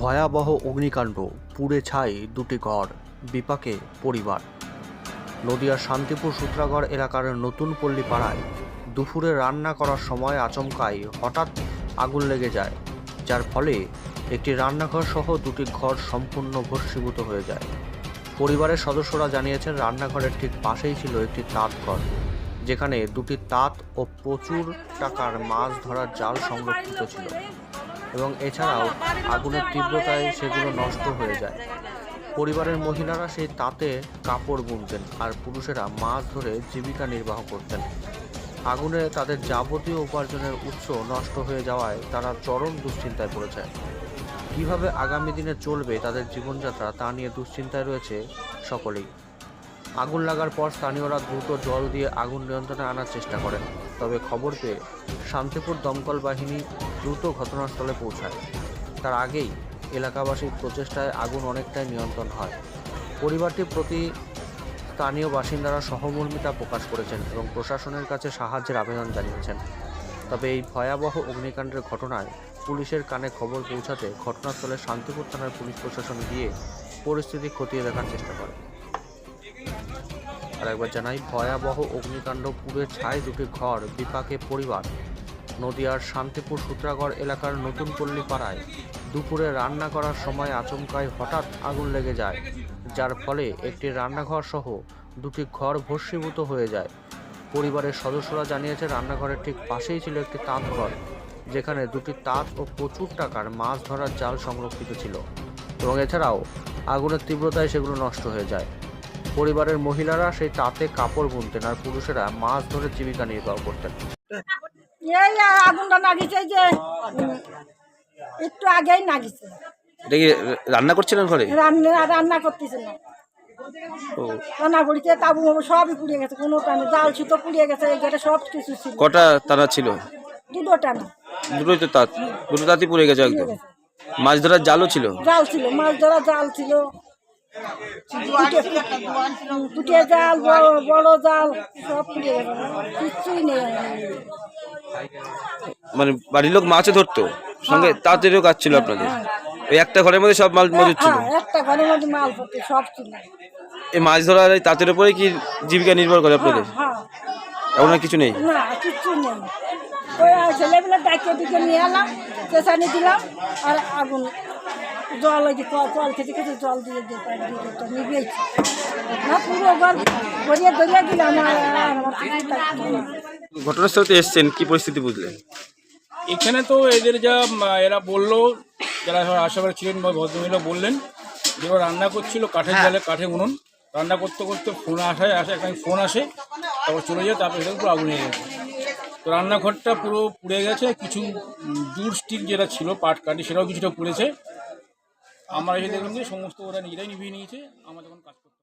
ভয়াবহ অগ্নিকাণ্ড, পুড়ে ছাই দুটি ঘর, বিপাকে পরিবার। নদিয়ার শান্তিপুর সূত্রাগড় এলাকার নতুন পল্লী পাড়ায় দুপুরে রান্না করার সময় আচমকাই হঠাৎ আগুন লেগে যায়, যার ফলে একটি রান্নাঘর সহ দুটি ঘর সম্পূর্ণ ভস্মীভূত হয়ে যায়। পরিবারের সদস্যরা জানিয়েছেন, রান্নাঘরের ঠিক পাশেই ছিল একটি তাঁত ঘর, যেখানে দুটি তাঁত ও প্রচুর টাকার মাছ ধরার জাল সংরক্ষিত ছিল। এবং এছাড়াও আগুনের তীব্রতায় সেগুলো নষ্ট হয়ে যায়। পরিবারের মহিলারা সেই তাঁতে কাপড় বুনতেন আর পুরুষেরা মাছ ধরে জীবিকা নির্বাহ করতেন। আগুনে তাদের যাবতীয় উপার্জনের উৎস নষ্ট হয়ে যাওয়ায় তারা চরম দুশ্চিন্তায় পড়েছে। কীভাবে আগামী দিনে চলবে তাদের জীবনযাত্রা তা নিয়ে দুশ্চিন্তায় রয়েছে সকলেই। আগুন লাগার পর স্থানীয়রা দ্রুত জল দিয়ে আগুন নিয়ন্ত্রণে আনার চেষ্টা করেন। তবে খবর পেয়ে শান্তিপুর দমকল বাহিনী দ্রুত ঘটনাস্থলে পৌঁছায়। তার আগেই এলাকাবাসীর প্রচেষ্টায় আগুন অনেকটাই নিয়ন্ত্রণ হয়। পরিবারটির প্রতি স্থানীয় বাসিন্দারা সহমর্মিতা প্রকাশ করেছেন এবং প্রশাসনের কাছে সাহায্যের আবেদন জানিয়েছেন। তবে এই ভয়াবহ অগ্নিকাণ্ডের ঘটনায় পুলিশের কানে খবর পৌঁছাতে ঘটনাস্থলে শান্তিপুর থানার পুলিশ প্রশাসন গিয়ে পরিস্থিতি খতিয়ে দেখার চেষ্টা করে। আর একবার জানাই, ভয়াবহ অগ্নিকাণ্ড পুড়ে ছাই দুটি ঘর, বিপাকে পরিবার। নদিয়ার শান্তিপুর সূত্রাগড় এলাকার নতুন পল্লী পাড়ায় দুপুরে রান্না করার সময় আচমকায় হঠাৎ আগুন লেগে যায়, যার ফলে একটি রান্নাঘর সহ দুটি ঘর ভস্মীভূত হয়ে যায়। পরিবারের সদস্যরা জানিয়েছে, রান্নাঘরের ঠিক পাশেই ছিল একটি তাঁত ঘর যেখানে দুটি তাঁত ও প্রচুর টাকার মাছ ধরার জাল সংরক্ষিত ছিল। এবং এছাড়াও আগুনের তীব্রতায় সেগুলো নষ্ট হয়ে যায়। পরিবারের মহিলারা সেই তাঁতে কাপড় বুনতেন আর পুরুষেরা মাছ ধরে জীবিকা নির্বাহ করতেন। এই আগুনটা যে একটু আগেই নাগিছে এটা কি রান্না করছিলেন ঘরে? রান্না রান্না করতেছে না। ও। রান্না করিতে তাবু মাবু সবই পুড়িয়ে গেছে কোনো টানে জাল সুতো পুড়িয়ে গেছে গেটে সব কিছু ছিল। কটা তারা ছিল? দুটো টানা। দুটোই তো তাঁত দুটো তাঁতই পুড়ে গেছে একদম। মাছ ধরার জালও ছিল? জাল ছিল মাছ ধরা জাল ছিল। জাল বড় জাল সব কিচ্ছুই নেই। মানে বাড়ির লোক মাছও ধরতো? সঙ্গে তাঁতেরও কাজ ছিল আপনাদের? ওই একটা ঘরের মধ্যে সব মাল মজুদ ছিল? হ্যাঁ একটা ঘরের মধ্যে মাল পড়তে সব ছিল। এই মাছ ধরার এই তাঁতের উপরে কি জীবিকা নির্ভর করে আপনাদের? হ্যাঁ এমন কিছু নেই? না কিচ্ছু নেই। ওই ছেলেগুলো ডাকিয়ে দিকে নিয়ে এলাম চেঁচানি দিলাম আর আগুন জল ওই যে কল খেতে খেতে জল দিয়ে দিয়ে পাই দিয়ে দিতে নিবেছি না পুরো ঘর ভরিয়ে ধরিয়ে আর আমার। ঘটনাস্থলতে এসছেন কি পরিস্থিতি বুঝলেন? এখানে তো এদের যা এরা বলল যারা আশেপাশে ছিলেন বা ভদ্রমহিলা বললেন যে ওরা রান্না করছিল কাঠের জালে কাঠে উনুন। রান্না করতে করতে ফোন আসায় আসে একটা ফোন আসে তারপর চলে যায় তারপর সেটা পুরো আগুন হয়ে গেছে। তো রান্নাঘরটা পুরো পুড়ে গেছে কিছু দূর স্টিক যেটা ছিল পাট কাটি সেটাও কিছুটা পুড়েছে। আমরা এসে দেখলাম যে সমস্ত ওরা নিজেরাই নিভিয়ে নিয়েছে আমরা যখন কাজ করতাম।